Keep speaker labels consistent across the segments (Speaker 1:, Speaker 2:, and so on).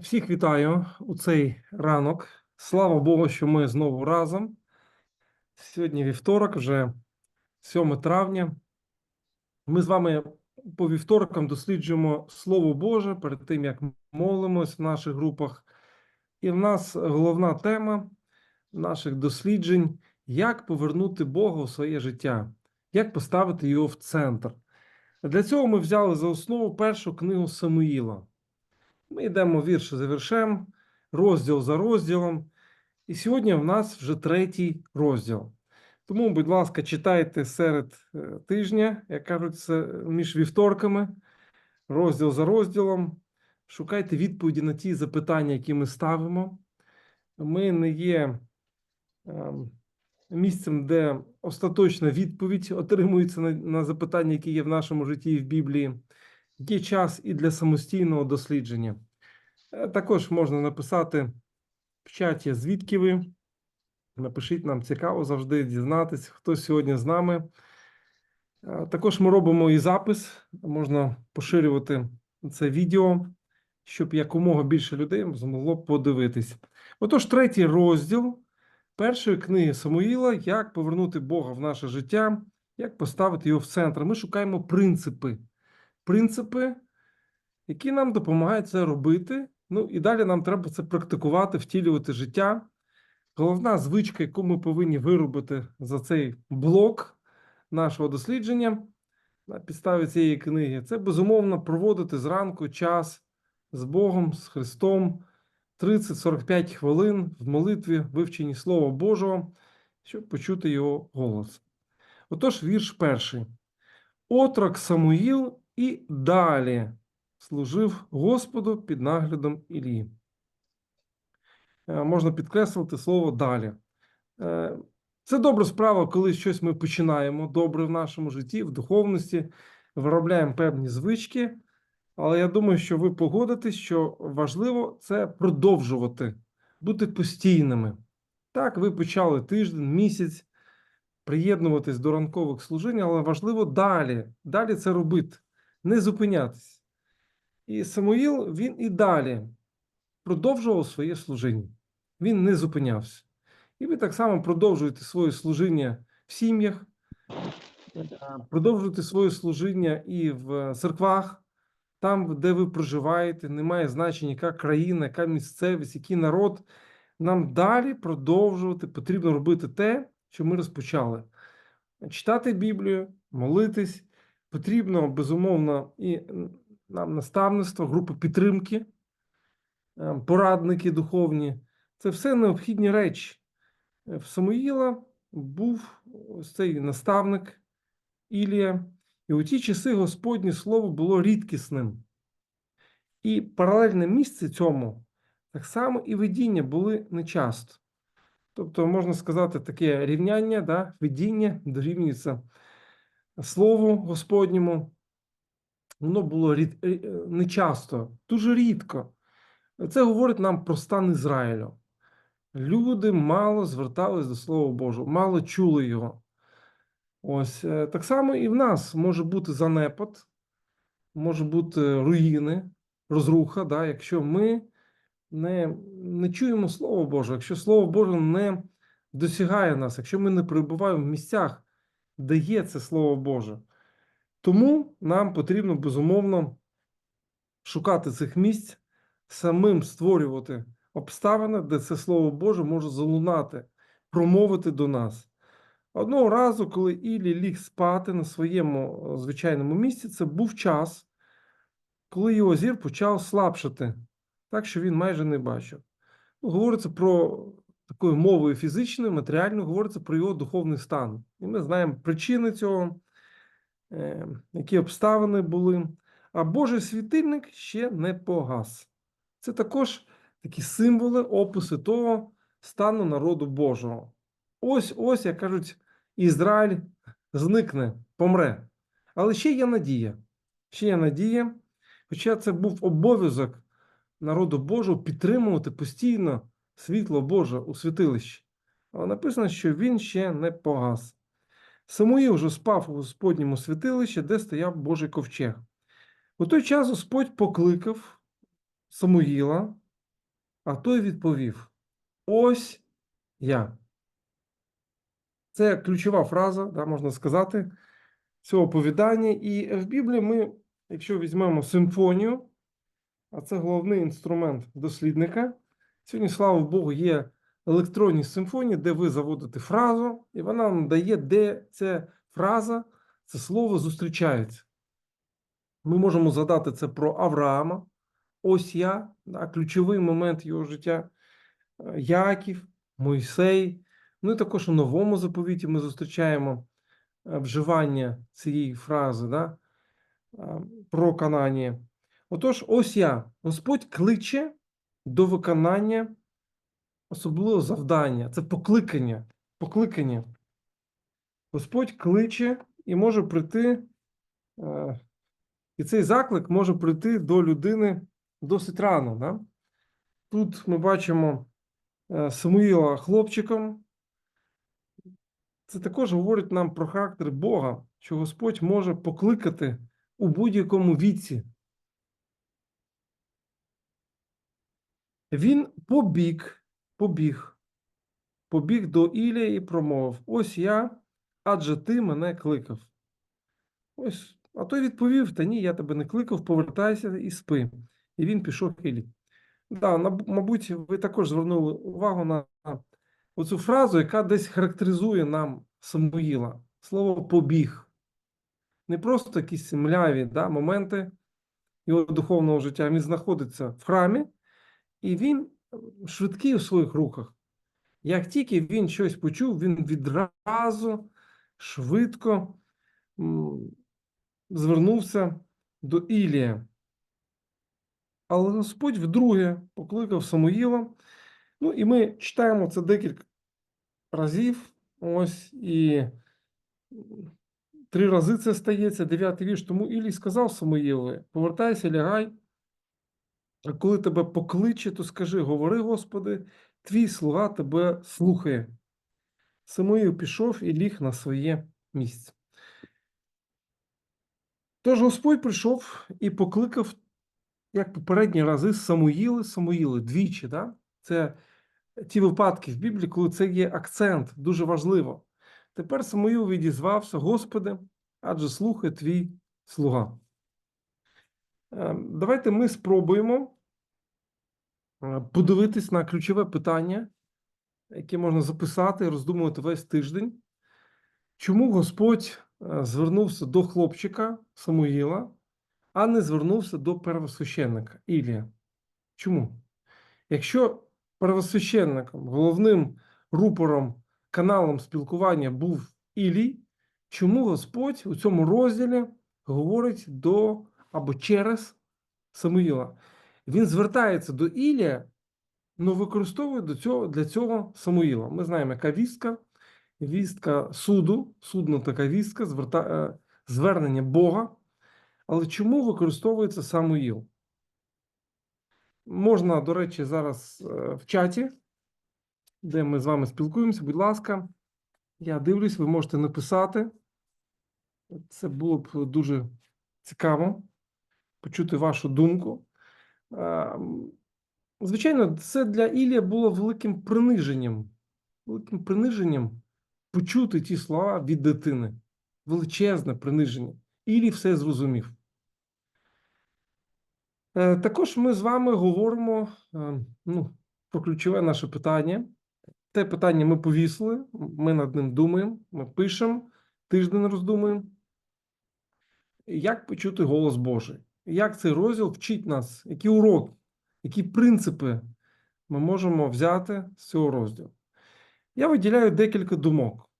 Speaker 1: Всіх вітаю у цей ранок. Слава Богу, що ми знову разом. Сьогодні вівторок, вже 7 травня. Ми з вами по вівторкам досліджуємо Слово Боже перед тим, як молимось в наших групах. І в нас головна тема наших досліджень: як повернути Бога у своє життя, як поставити його в центр. Для цього ми взяли за основу першу книгу Самуїла. Ми йдемо вірш за віршем, розділ за розділом. І сьогодні в нас вже третій розділ. Тому, будь ласка, читайте серед е, тижня, як кажуть, між вівторками, розділ за розділом. Шукайте відповіді на ті запитання, які ми ставимо. Ми не є ем, місцем, де остаточна відповідь отримується на запитання, які є в нашому житті і в Біблії. Є час і для самостійного дослідження. Е, Також можна написати в чаті, звідки ви. Напишіть нам цікаво завжди дізнатись, хто сьогодні з нами. Е, Також ми робимо і запис. Можна поширювати це відео, щоб якомога більше людей змогло подивитись. Отож, третій розділ першої книги Самуїла Як повернути Бога в наше життя, як поставити його в центр. Ми шукаємо принципи. Принципи, які нам допомагають це робити. Ну і далі нам треба це практикувати, втілювати життя. Головна звичка, яку ми повинні виробити за цей блок нашого дослідження на підставі цієї книги, це безумовно проводити зранку час з Богом, з Христом, 30-45 хвилин в молитві, вивченні Слова Божого, щоб почути його голос. Отож, вірш перший. Отрок Самуїл і далі служив Господу під наглядом Ілії. Е, Можна підкреслити слово далі. Е, Це добра справа, коли щось ми починаємо добре в нашому житті, в духовності, виробляємо певні звички. Але я думаю, що ви погодитесь, що важливо це продовжувати, бути постійними. Так, ви почали тиждень, місяць приєднуватись до ранкових служінь, але важливо далі, далі це робити, не зупинятись. І Самуїл він і далі продовжував своє служіння. Він не зупинявся. І ви так само продовжуєте своє служіння в сім'ях, продовжуєте своє служіння і в церквах, там, де ви проживаєте, немає значення, яка країна, яка місцевість, який народ. Нам далі продовжувати потрібно робити те, що ми розпочали. Читати Біблію, молитись, потрібно, безумовно, і нам наставництво, групи підтримки, е, порадники духовні. Це все необхідні речі. Е, В Самуїла був цей наставник Ілія, і у ті часи Господнє Слово було рідкісним. І паралельне місце цьому так само і видіння були нечасто. Тобто, можна сказати, таке рівняння, да, видіння дорівнюється Слову Господньому. Воно було рід, е, е, нечасто, дуже рідко. Це говорить нам про стан Ізраїлю. Люди мало звертались до Слова Божого, мало чули його. Ось е, так само і в нас може бути занепад, може бути руїни, розруха, да, якщо ми не, не чуємо Слово Боже, якщо Слово Боже не досягає нас, якщо ми не перебуваємо в місцях, де є це Слово Боже. Тому нам потрібно безумовно шукати цих місць, самим створювати обставини, де це Слово Боже може залунати, промовити до нас. Одного разу, коли Ілі ліг спати на своєму е, звичайному місці, це був час, коли його зір почав слабшати, так що він майже не бачив. Ну, говориться про такою мовою фізичною, матеріальною, говориться про його духовний стан. І ми знаємо причини цього, е, які обставини були. А Божий світильник ще не погас. Це також такі символи, описи того стану народу Божого. Ось ось, як кажуть, Ізраїль зникне, помре. Але ще є надія. Ще є надія, хоча це був обов'язок народу Божого підтримувати постійно світло Боже у святилищі. Але написано, що він ще не погас. Самуїл вже спав у Господньому святилищі, де стояв Божий ковчег. У той час Господь покликав Самуїла А той відповів: Ось я. Це ключова фраза, да, можна сказати, цього оповідання. І в Біблії ми, якщо візьмемо симфонію, а це головний інструмент дослідника. Сьогодні, слава Богу, є електронні симфонії, де ви заводите фразу, і вона вам дає, де ця фраза, це слово зустрічається. Ми можемо згадати це про Авраама. Ось я, да, ключовий момент його життя. Е, Яків, Мойсей. Ну і також у новому заповіті ми зустрічаємо е, вживання цієї фрази да, е, про Канані. Отож, ось я. Господь кличе до виконання особливого завдання. Це покликання. Покликання. Господь кличе і може прийти, е, і цей заклик може прийти до людини досить рано. Да? Тут ми бачимо е, Самуїла хлопчиком. Це також говорить нам про характер Бога, що Господь може покликати у будь-якому віці. Він побіг, побіг, побіг до Ілія і промовив: Ось я, адже ти мене кликав. Ось, а той відповів: Та ні, я тебе не кликав, повертайся і спи. І він пішов Ілі. Да, мабуть, ви також звернули увагу на оцю фразу, яка десь характеризує нам Самуїла. Слово побіг. Не просто якісь мляві да, моменти його духовного життя. Він знаходиться в храмі, і він швидкий у своїх рухах. Як тільки він щось почув, він відразу швидко звернувся до Ілія. Але Господь вдруге покликав Самуїла. Ну, і ми читаємо це декілька разів. Ось і три рази це стається, дев'ятий вірш. Тому Ілій сказав Самуїлові: повертайся, лягай. А коли тебе покличе, то скажи: Говори, Господи, твій слуга тебе слухає. Самуїл пішов і ліг на своє місце. Тож Господь прийшов і покликав, як попередні рази, Самуїли, Самуїли двічі. Да? Це ті випадки в Біблії, коли це є акцент, дуже важливо. Тепер Самуїл відізвався, Господи, адже слухає твій слуга. Е, Давайте ми спробуємо е, подивитись на ключове питання, яке можна записати і роздумувати весь тиждень. Чому Господь е, звернувся до хлопчика Самуїла, а не звернувся до первосвященника Ілія? Чому? Якщо первосвященником, головним рупором, каналом спілкування був Ілій, чому Господь у цьому розділі говорить до або через Самуїла? Він звертається до Ілія, але використовує до цього, для цього Самуїла. Ми знаємо, яка вістка, вістка суду, судна така вістка, зверта, е, звернення Бога. Але чому використовується Самуїл? Можна, до речі, зараз е, в чаті, де ми з вами спілкуємося, будь ласка, я дивлюсь, ви можете написати. Це було б дуже цікаво почути вашу думку. Звичайно, це для Ілія було великим приниженням, великим приниженням почути ті слова від дитини. Величезне приниження. Ілій все зрозумів. Е, Також ми з вами говоримо е, ну, про ключове наше питання. Те питання ми повісили, ми над ним думаємо, ми пишемо, тиждень роздумуємо. Як почути голос Божий? Як цей розділ вчить нас, які уроки, які принципи ми можемо взяти з цього розділу? Я виділяю декілька думок.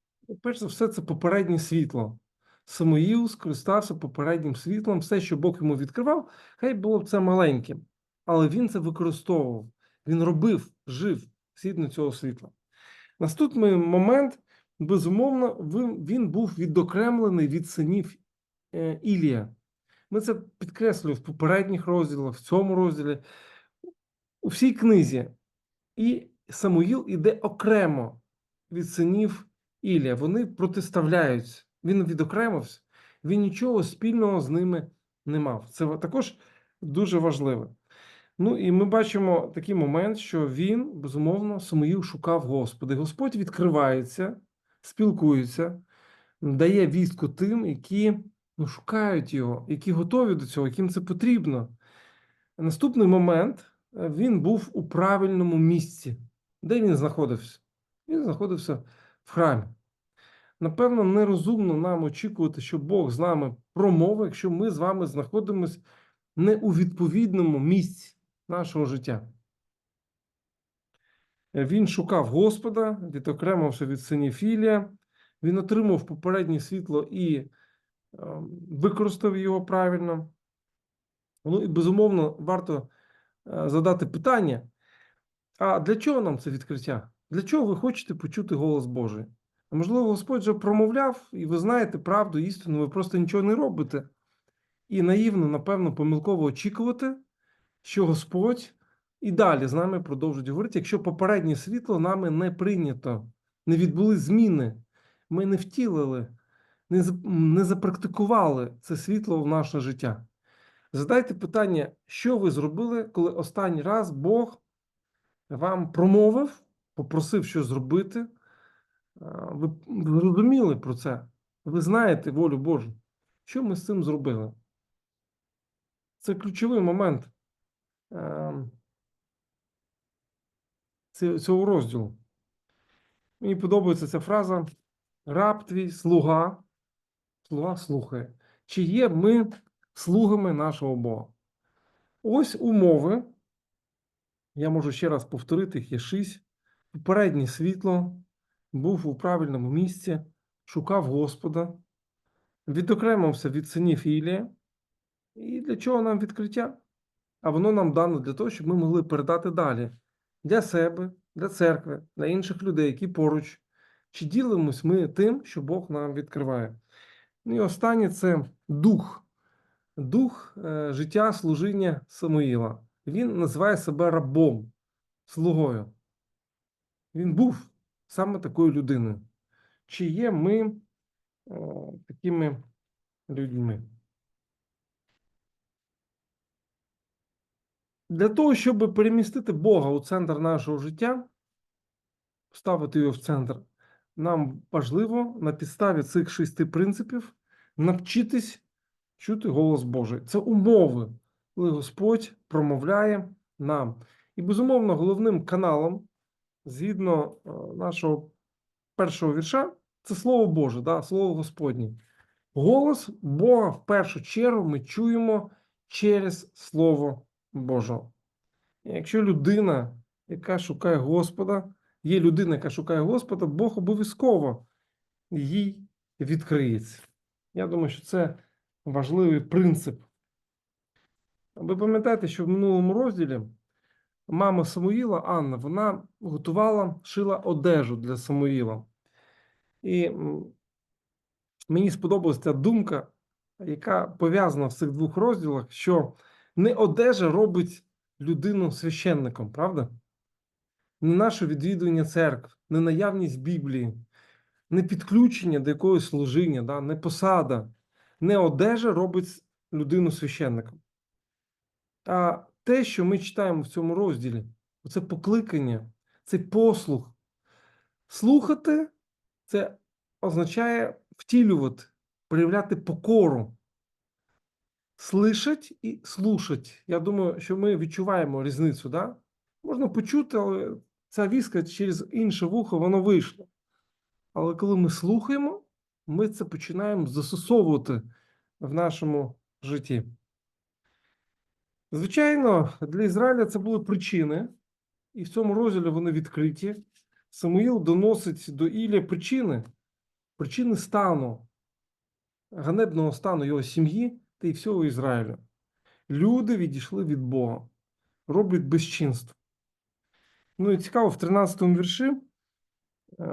Speaker 1: Перш за все, це попереднє світло. Самуїл скористався попереднім світлом, все, що Бог йому відкривав, хай було б це маленьким, але він це використовував, він робив, жив згідно цього світла. Наступний момент, безумовно, він, він був відокремлений від синів е, Ілія. Ми це підкреслюємо в попередніх розділах, в цьому розділі, у всій книзі. І Самуїл іде окремо від синів Ілія. Вони протиставляються. Він відокремився, він нічого спільного з ними не мав. Це також дуже важливо. Ну і ми бачимо такий момент, що він, безумовно, Самуїл шукав Господа. Господь відкривається, спілкується, дає вістку тим, які ну, шукають його, які готові до цього, яким це потрібно. Наступний момент е, він був у правильному місці. Де він знаходився? Він знаходився в храмі. Напевно, нерозумно нам очікувати, що Бог з нами промовить, якщо ми з вами знаходимося не у відповідному місці нашого життя. Е, Він шукав Господа, відокремився від синів Філія, він отримав попереднє світло і використав його правильно. Ну і безумовно, варто е, задати питання: а для чого нам це відкриття? Для чого ви хочете почути голос Божий? Можливо, Господь вже промовляв, і ви знаєте правду, істину, ви просто нічого не робите. І наївно, напевно, помилково очікувати, що Господь і далі з нами продовжить говорити, якщо попереднє світло нами не прийнято, не відбули зміни, ми не втілили, не, не запрактикували це світло в наше життя. Задайте питання, що ви зробили, коли останній раз Бог вам промовив, попросив щось зробити. Ви, ви розуміли про це? Ви знаєте волю Божу. Що ми з цим зробили? Це ключовий момент ем, цього розділу. Мені подобається ця фраза: раб твій, слуга, слуга слухає. Чи є ми слугами нашого Бога? Ось умови. Я можу ще раз повторити, їх є шість. Попереднє світло був у правильному місці, шукав Господа, відокремився від синів Ілія. І для чого нам відкриття? А воно нам дано для того, щоб ми могли передати далі для себе, для церкви, для інших людей, які поруч. Чи ділимось ми тим, що Бог нам відкриває? Ну і останнє це дух, дух е, життя служіння Самуїла. Він називає себе рабом, слугою. Він був саме такою людиною. Чи є ми е, такими людьми? Для того, щоб перемістити Бога у центр нашого життя, ставити його в центр, нам важливо на підставі цих шести принципів навчитись чути голос Божий. Це умови, коли Господь промовляє нам. І, безумовно, головним каналом, згідно е, нашого першого вірша, це Слово Боже, да, Слово Господнє. Голос Бога в першу чергу ми чуємо через Слово Боже. Якщо людина, яка шукає Господа, є людина, яка шукає Господа, Бог обов'язково їй відкриється. Я думаю, що це важливий принцип. Ви пам'ятаєте, що в минулому розділі мама Самуїла, Анна, вона готувала, шила одежу для Самуїла. І мені сподобалася ця думка, яка пов'язана в цих двох розділах, що не одежа робить людину священником, правда? Не наше відвідування церкви, не наявність Біблії, не підключення до якогось служіння, да? не посада, не одежа робить людину священником. А те, що ми читаємо в цьому розділі, це покликання, це послух. Слухати це означає втілювати, проявляти покору. Слышать і слушать. Я думаю, що ми відчуваємо різницю. Да? Можна почути, але ця віска через інше вухо воно вийшло. Але коли ми слухаємо, ми це починаємо застосовувати в нашому житті. Звичайно, для Ізраїля це були причини, і в цьому розділі вони відкриті. Самуїл доносить до Ілля причини, причини стану, ганебного стану його сім'ї та й всього Ізраїлю. Люди відійшли від Бога, роблять безчинство. Ну і цікаво, в 13 вірші е,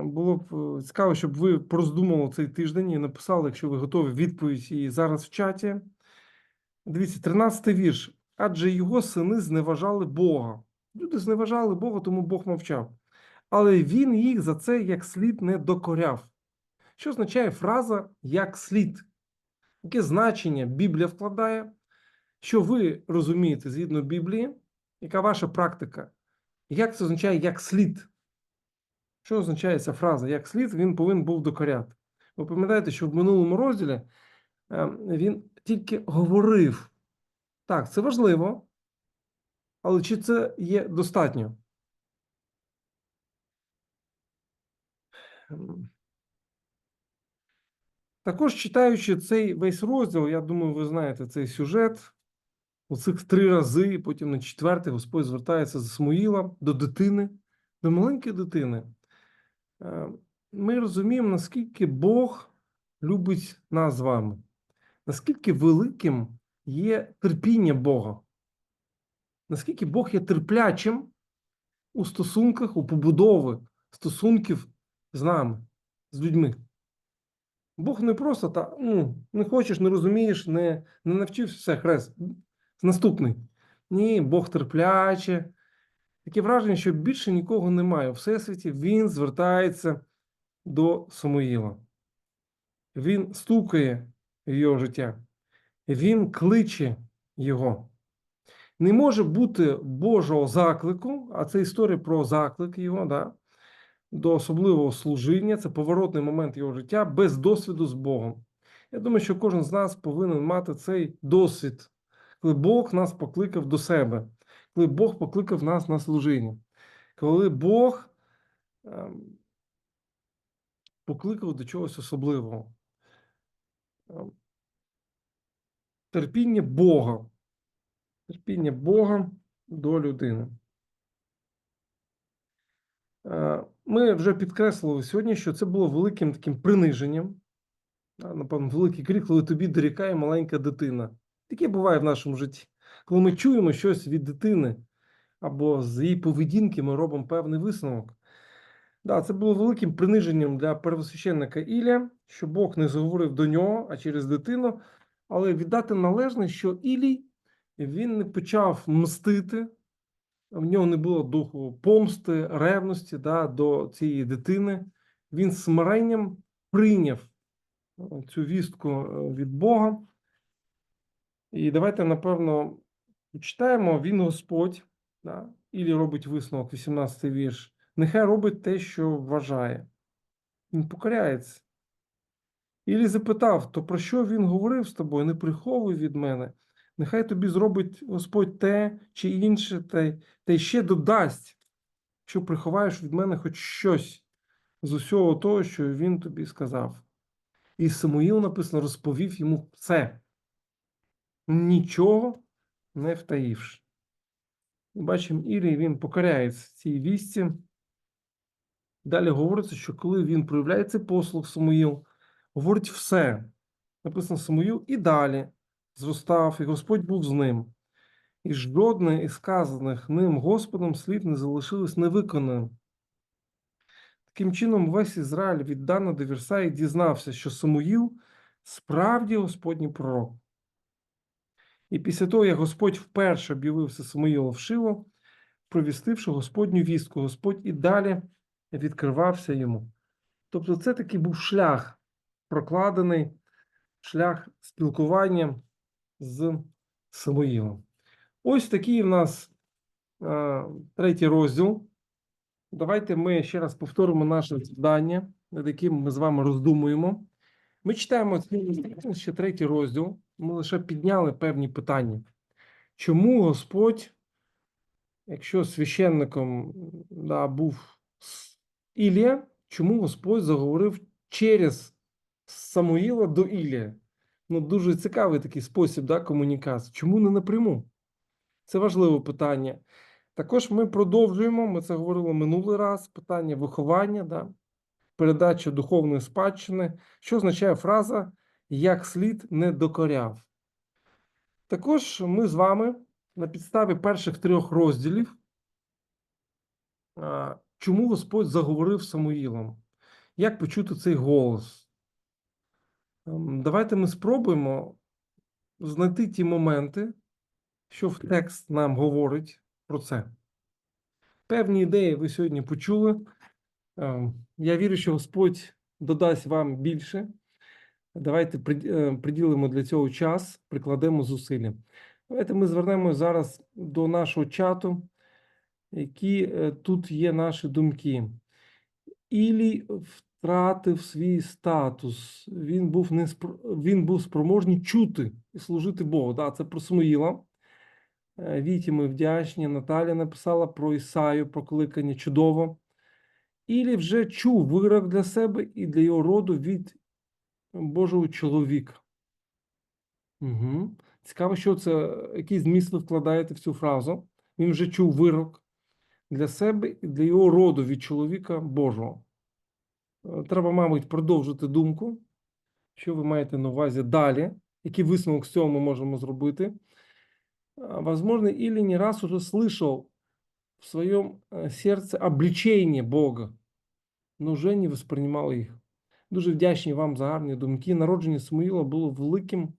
Speaker 1: було б е, цікаво, щоб ви пороздумали цей тиждень і написали, якщо ви готові відповідь і зараз в чаті. Дивіться, 13 вірш. Адже його сини зневажали Бога. Люди зневажали Бога, тому Бог мовчав. Але він їх за це як слід не докоряв. Що означає фраза як слід? Яке значення Біблія вкладає? Що ви розумієте згідно Біблії Яка ваша практика? Як це означає як слід? Що означає ця фраза? Як слід він повинен був докоряти? Ви пам'ятаєте, що в минулому розділі е, він тільки говорив. Так, це важливо, але чи це є достатньо? Ем, Також читаючи цей весь розділ, я думаю, ви знаєте цей сюжет. Оцих три рази, і потім на четвертий Господь звертається за Самуїла до дитини, до маленької дитини. Е, Ми розуміємо, наскільки Бог любить нас з вами, наскільки великим є терпіння Бога, наскільки Бог є терплячим у стосунках, у побудови стосунків з нами, з людьми. Бог не просто так, ну, не хочеш, не розумієш, не, не навчився все, хрест. Наступний. Ні, Бог терпляче. Таке враження, що більше нікого немає. У Всесвіті він звертається до Самуїла. Він стукає в його життя. Він кличе його. Не може бути Божого заклику, а це історія про заклик його, да, до особливого служіння, це поворотний момент його життя без досвіду з Богом. Я думаю, що кожен з нас повинен мати цей досвід, коли Бог нас покликав до себе, коли Бог покликав нас на служіння, коли Бог ем, покликав до чогось особливого. Ем, терпіння Бога. Терпіння Бога до людини. Е, Ми вже підкреслили сьогодні, що це було великим таким приниженням. Напевно, великий крик, коли тобі дорікає маленька дитина. Таке буває в нашому житті. Коли ми чуємо щось від дитини або з її поведінки, ми робимо певний висновок. Да, це було великим приниженням для первосвященника Ілля, що Бог не заговорив до нього, а через дитину. Але віддати належне, що Ілій він не почав мстити, в нього не було духу помсти, ревності да, до цієї дитини. Він смиренням прийняв е, цю вістку е, від Бога. І давайте, напевно, почитаємо, він Господь, да, Ілі робить висновок, 18 вірш. Нехай робить те, що вважає. Він покоряється. Ілі запитав: то про що він говорив з тобою? Не приховуй від мене. Нехай тобі зробить Господь те чи інше, та, та й ще додасть, що приховаєш від мене хоч щось з усього того, що він тобі сказав. І Самуїл написано, розповів йому все, нічого не втаївши. Бачимо, Ілій він покоряється цій вісті. Далі говориться, що коли він проявляє цей послуг Самуїл, говорить все. Написано Самуїл і далі зростав, і Господь був з ним. І жодне із сказаних ним Господом слів не залишилось невиконаним. Таким чином, весь Ізраїль від Дана до Вірсаї дізнався, що Самуїл справді Господній пророк. І після того, як Господь вперше об'явився Самуїлу в Шило, провістивши Господню вістку, Господь і далі відкривався йому. Тобто, це такий був шлях, прокладений шлях спілкування з Самуїлом. Ось такий в нас е, третій розділ. Давайте ми ще раз повторимо наше завдання, над яким ми з вами роздумуємо. Ми читаємо ще третій розділ. Ми лише підняли певні питання. Чому Господь, якщо священником да, був Ілія, чому Господь заговорив через Самуїла до Ілія? Ну, дуже цікавий такий спосіб да, комунікації. Чому не напряму? Це важливе питання. Також ми продовжуємо, ми це говорили минулий раз, питання виховання, да, передача духовної спадщини, що означає фраза як слід не докоряв. Також ми з вами на підставі перших трьох розділів, чому Господь заговорив Самуїлом, як почути цей голос. Ем, Давайте ми спробуємо знайти ті моменти, що в текст нам говорить про це. Певні ідеї ви сьогодні почули. Ем, Я вірю, що Господь додасть вам більше. Давайте е, приділимо для цього час, прикладемо зусилля. Давайте ми звернемось зараз до нашого чату, які е, тут є наші думки. Ілі втратив свій статус. Він був не спро- він був спроможний чути і служити Богу. Да, це про Самуїла. Е, Віті ми вдячні. Наталя написала про Ісаю, про кликання чудово. Ілі вже чув вирок для себе і для його роду від Божого чоловіка. Угу. Цікаво, що це, який зміст ви вкладаєте в цю фразу. Він вже чув вирок для себе і для його роду від чоловіка Божого. Е, Треба, мабуть, продовжити думку, що ви маєте на увазі далі, який висновок з цього ми можемо зробити. А, Возможно, или не раз уже слышал в своем э, сердце обличение Бога, но вже не восприймав їх. Дуже вдячні вам за гарні думки. Народження Самуїла було великим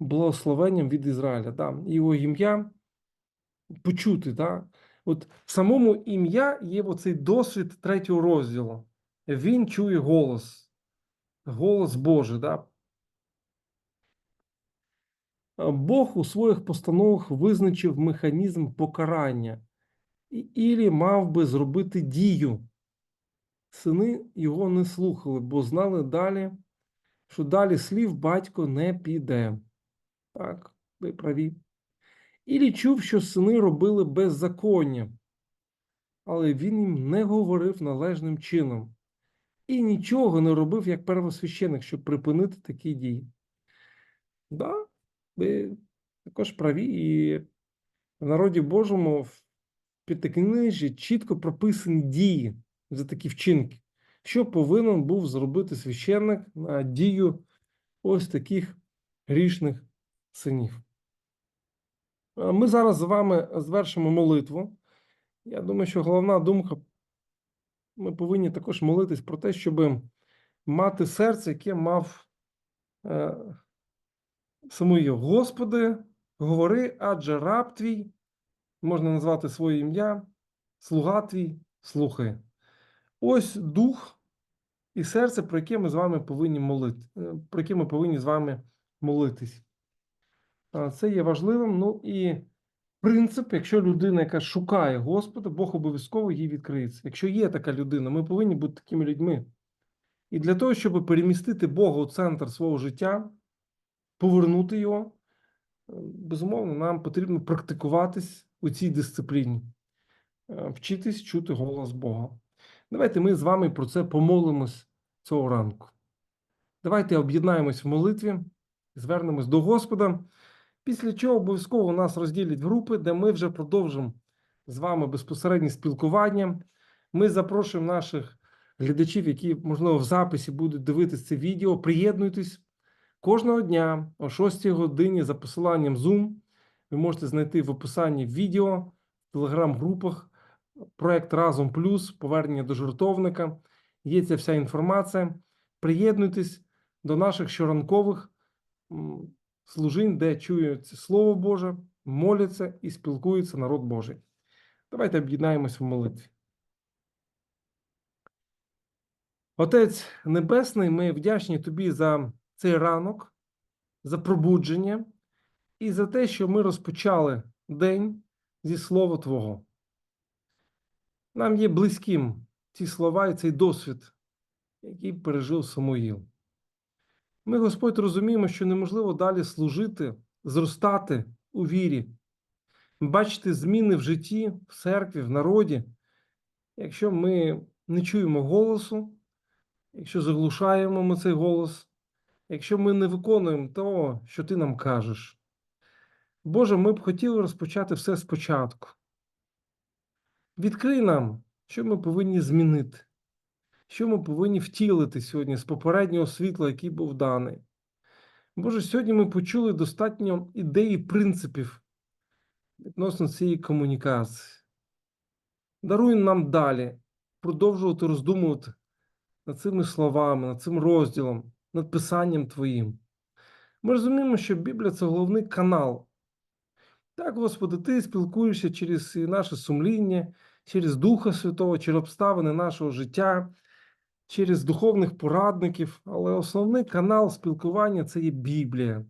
Speaker 1: благословенням від Ізраїля. Да. Його ім'я почути. Да. От в самому ім'я є оцей досвід третього розділу. Він чує голос, голос Божий. Да. Бог у своїх постановах визначив механізм покарання і Ілі мав би зробити дію. Сини його не слухали, бо знали далі, що далі слів батько не піде. Так, ви праві. Ілі чув, що сини робили беззаконня, але він їм не говорив належним чином і нічого не робив як первосвященик, щоб припинити такі дії. Да, ви також праві, і в народі Божому в П'ятикнижі чітко прописані дії за такі вчинки, що повинен був зробити священник на дію ось таких грішних синів. Ми зараз з вами звершимо молитву. Я думаю, що головна думка, ми повинні також молитись про те, щоб мати серце, яке мав е, Самуїл. Господи, говори, адже раб твій, можна назвати своє ім'я, слуга твій, слухай. Ось дух і серце, про яке ми з вами повинні молити, е, про яке ми повинні з вами молитись. Це є важливим. Ну і принцип, якщо людина, яка шукає Господа, Бог обов'язково їй відкриється. Якщо є така людина, ми повинні бути такими людьми. І для того, щоб перемістити Бога у центр свого життя, повернути його, е, безумовно, нам потрібно практикуватись у цій дисципліні, е, вчитись чути голос Бога. Давайте ми з вами про це помолимось цього ранку. Давайте об'єднаємось в молитві, звернемось до Господа. Після чого обов'язково нас розділять групи, де ми вже продовжимо з вами безпосереднє спілкування. Ми запрошуємо наших глядачів, які, можливо, в записі будуть дивитися це відео. Приєднуйтесь кожного дня о 6 годині за посиланням Zoom. Ви можете знайти в описанні відео в телеграм-групах. Проект Разом Плюс, повернення до жартовника. Є ця вся інформація. Приєднуйтесь до наших щоранкових служінь, де чується Слово Боже, моляться і спілкується народ Божий. Давайте об'єднаємось в молитві. Отець Небесний, ми вдячні Тобі за цей ранок, за пробудження і за те, що ми розпочали день зі Слова Твого. Нам є близьким ці слова і цей досвід, який пережив Самуїл. Ми, Господь, розуміємо, що неможливо далі служити, зростати у вірі, бачити зміни в житті, в церкві, в народі, якщо ми не чуємо голосу, якщо заглушаємо ми цей голос, якщо ми не виконуємо того, що ти нам кажеш. Боже, ми б хотіли розпочати все спочатку. Відкрий нам, що ми повинні змінити, що ми повинні втілити сьогодні з попереднього світла, який був даний. Боже, сьогодні ми почули достатньо ідей і принципів відносно цієї комунікації. Даруй нам далі продовжувати роздумувати над цими словами, над цим розділом, над писанням Твоїм. Ми розуміємо, що Біблія це головний канал. Так, Господи, Ти спілкуєшся через наше сумління, через Духа Святого, через обставини нашого життя, через духовних порадників, але основний канал спілкування це є Біблія.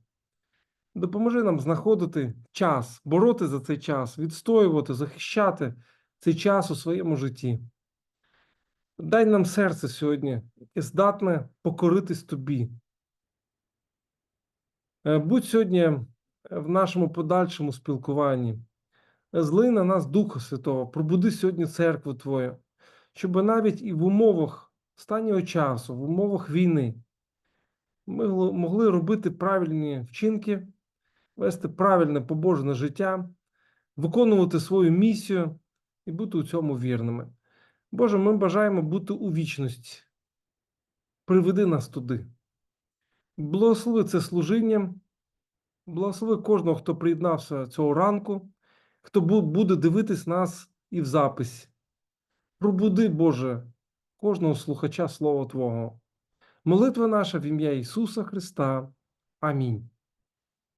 Speaker 1: Допоможи нам знаходити час, бороти за цей час, відстоювати, захищати цей час у своєму житті. Дай нам серце сьогодні, яке здатне покоритись тобі. Е, Будь сьогодні в нашому подальшому спілкуванні. Злий на нас Духа Святого, пробуди сьогодні церкву Твою, щоб навіть і в умовах останнього часу, в умовах війни, ми могли робити правильні вчинки, вести правильне побожне життя, виконувати свою місію і бути у цьому вірними. Боже, ми бажаємо бути у вічності. Приведи нас туди. Благослови це служіння, благослови кожного, хто приєднався цього ранку, хто буде дивитись нас і в записі. Пробуди, Боже, кожного слухача Слова Твого. Молитва наша в ім'я Ісуса Христа. Амінь.